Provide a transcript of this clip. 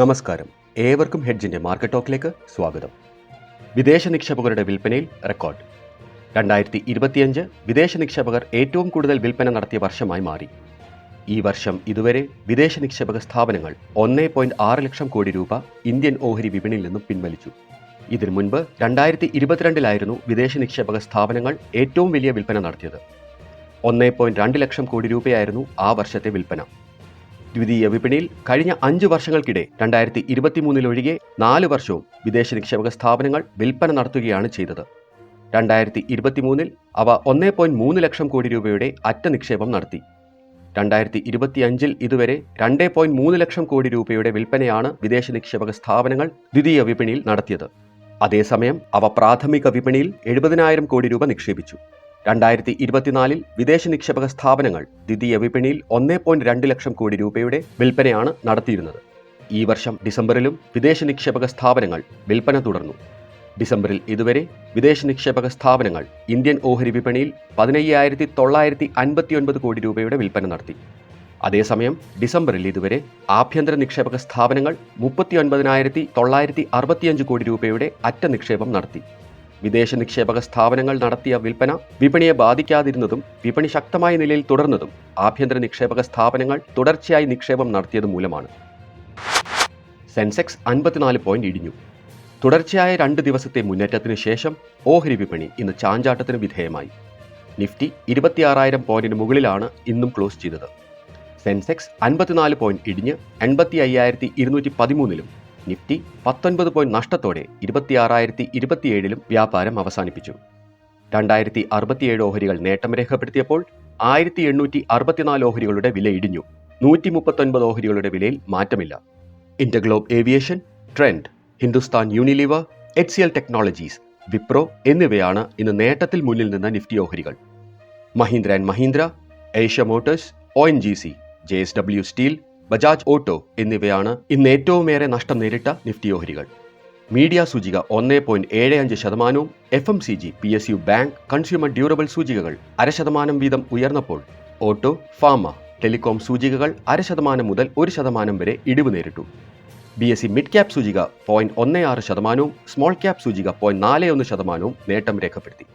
നമസ്കാരം. ഏവർക്കും ഹെഡ്ജിന്റെ മാർക്കറ്റ് ടോക്കിലേക്ക് സ്വാഗതം. വിദേശ നിക്ഷേപകരുടെ വിൽപ്പനയിൽ റെക്കോർഡ്. രണ്ടായിരത്തി ഇരുപത്തിയഞ്ച് വിദേശ നിക്ഷേപകർ ഏറ്റവും കൂടുതൽ വിൽപ്പന നടത്തിയ വർഷമായി മാറി. ഈ വർഷം ഇതുവരെ വിദേശ നിക്ഷേപക സ്ഥാപനങ്ങൾ ഒന്നേ പോയിന്റ് ആറ് ലക്ഷം കോടി രൂപ ഇന്ത്യൻ ഓഹരി വിപണിയിൽ നിന്നും പിൻവലിച്ചു. ഇതിനു മുൻപ് രണ്ടായിരത്തി ഇരുപത്തിരണ്ടിലായിരുന്നു വിദേശ നിക്ഷേപക സ്ഥാപനങ്ങൾ ഏറ്റവും വലിയ വിൽപ്പന നടത്തിയത്. ഒന്നേ പോയിന്റ് രണ്ട് ലക്ഷം കോടി രൂപയായിരുന്നു ആ വർഷത്തെ വിൽപ്പന. ദ്വിതീയ വിപണിയിൽ കഴിഞ്ഞ അഞ്ച് വർഷങ്ങൾക്കിടെ രണ്ടായിരത്തി ഇരുപത്തിമൂന്നിലൊഴികെ നാല് വർഷവും വിദേശ നിക്ഷേപക സ്ഥാപനങ്ങൾ വിൽപ്പന നടത്തുകയാണ് ചെയ്തത്. രണ്ടായിരത്തി ഇരുപത്തിമൂന്നിൽ അവ ഒന്നേ പോയിന്റ് മൂന്ന് ലക്ഷം കോടി രൂപയുടെ അറ്റ നിക്ഷേപം നടത്തി. രണ്ടായിരത്തി ഇരുപത്തിയഞ്ചിൽ ഇതുവരെ രണ്ടേ പോയിന്റ് മൂന്ന് ലക്ഷം കോടി രൂപയുടെ വിൽപ്പനയാണ് വിദേശ നിക്ഷേപക സ്ഥാപനങ്ങൾ ദ്വിതീയ വിപണിയിൽ നടത്തിയത്. അതേസമയം അവ പ്രാഥമിക വിപണിയിൽ എഴുപതിനായിരം കോടി രൂപ നിക്ഷേപിച്ചു. രണ്ടായിരത്തി ഇരുപത്തിനാലിൽ വിദേശ നിക്ഷേപക സ്ഥാപനങ്ങൾ ദ്വിതീയ വിപണിയിൽ ഒന്നേ പോയിന്റ് രണ്ട് ലക്ഷം കോടി രൂപയുടെ വിൽപ്പനയാണ് നടത്തിയിരുന്നത്. ഈ വർഷം ഡിസംബറിലും വിദേശ നിക്ഷേപക സ്ഥാപനങ്ങൾ വിൽപ്പന തുടർന്നു. ഡിസംബറിൽ ഇതുവരെ വിദേശ നിക്ഷേപക സ്ഥാപനങ്ങൾ ഇന്ത്യൻ ഓഹരി വിപണിയിൽ പതിനയ്യായിരത്തി തൊള്ളായിരത്തി അൻപത്തിയൊൻപത് കോടി രൂപയുടെ വിൽപ്പന നടത്തി. അതേസമയം ഡിസംബറിൽ ഇതുവരെ ആഭ്യന്തര നിക്ഷേപക സ്ഥാപനങ്ങൾ മുപ്പത്തി ഒൻപതിനായിരത്തി തൊള്ളായിരത്തി അറുപത്തിയഞ്ച് കോടി രൂപയുടെ അറ്റ നിക്ഷേപം നടത്തി. വിദേശ നിക്ഷേപക സ്ഥാപനങ്ങൾ നടത്തിയ വിൽപ്പന വിപണിയെ ബാധിക്കാതിരുന്നതും വിപണി ശക്തമായ നിലയിൽ തുടർന്നതും ആഭ്യന്തര നിക്ഷേപക സ്ഥാപനങ്ങൾ തുടർച്ചയായി നിക്ഷേപം നടത്തിയത് മൂലമാണ്. സെൻസെക്സ് അൻപത്തിനാല് പോയിന്റ് ഇടിഞ്ഞു. തുടർച്ചയായ രണ്ട് ദിവസത്തെ മുന്നേറ്റത്തിന് ശേഷം ഓഹരി വിപണി ഇന്ന് ചാഞ്ചാട്ടത്തിന് വിധേയമായി. നിഫ്റ്റി ഇരുപത്തിയാറായിരം പോയിന്റിന് മുകളിലാണ് ഇന്നും ക്ലോസ് ചെയ്തത്. സെൻസെക്സ് അൻപത്തിനാല് പോയിന്റ് ഇടിഞ്ഞ് എൺപത്തി അയ്യായിരത്തി ഇരുന്നൂറ്റി പതിമൂന്നിലും നിഫ്റ്റി പത്തൊൻപത് പോയിന്റ് നഷ്ടത്തോടെ ഇരുപത്തിയാറായിരത്തി ഇരുപത്തിയേഴിലും വ്യാപാരം അവസാനിപ്പിച്ചു. രണ്ടായിരത്തി അറുപത്തിയേഴ് ഓഹരികൾ നേട്ടം രേഖപ്പെടുത്തിയപ്പോൾ ആയിരത്തി എണ്ണൂറ്റി അറുപത്തിനാല് ഓഹരികളുടെ വില ഇടിഞ്ഞു. നൂറ്റി മുപ്പത്തൊൻപത് ഓഹരികളുടെ വിലയിൽ മാറ്റമില്ല. InterGlobe aviation Trent Hindustan Unilever H C L technologies Wipro എന്നിവയാണ് ഇന്ന് നേട്ടത്തിൽ മുന്നിൽ നിന്ന നിഫ്റ്റി ഓഹരികൾ. Mahindra and Mahindra Eicher motors O N G C J S W steel Bajaj auto എന്നിവയാണ് ഇന്ന് ഏറ്റവുമേറെ നഷ്ടം നേരിട്ട നിഫ്റ്റി ഓഹരികൾ. മീഡിയ സൂചിക ഒന്നേ പോയിന്റ് ഏഴ് അഞ്ച് ശതമാനവും F M C G P S U bank consumer durable സൂചികകൾ അര ശതമാനം വീതം ഉയർന്നപ്പോൾ ഓട്ടോ ഫാമ ടെലികോം സൂചികകൾ അര ശതമാനം മുതൽ ഒരു ശതമാനം വരെ ഇടിവ് നേരിട്ടു. B S C mid cap സൂചിക പോയിന്റ് ഒന്ന് ആറ് ശതമാനവും സ്മോൾ ക്യാപ് സൂചിക പോയിന്റ് നാല് ഒന്ന് ശതമാനവും നേട്ടം രേഖപ്പെടുത്തി.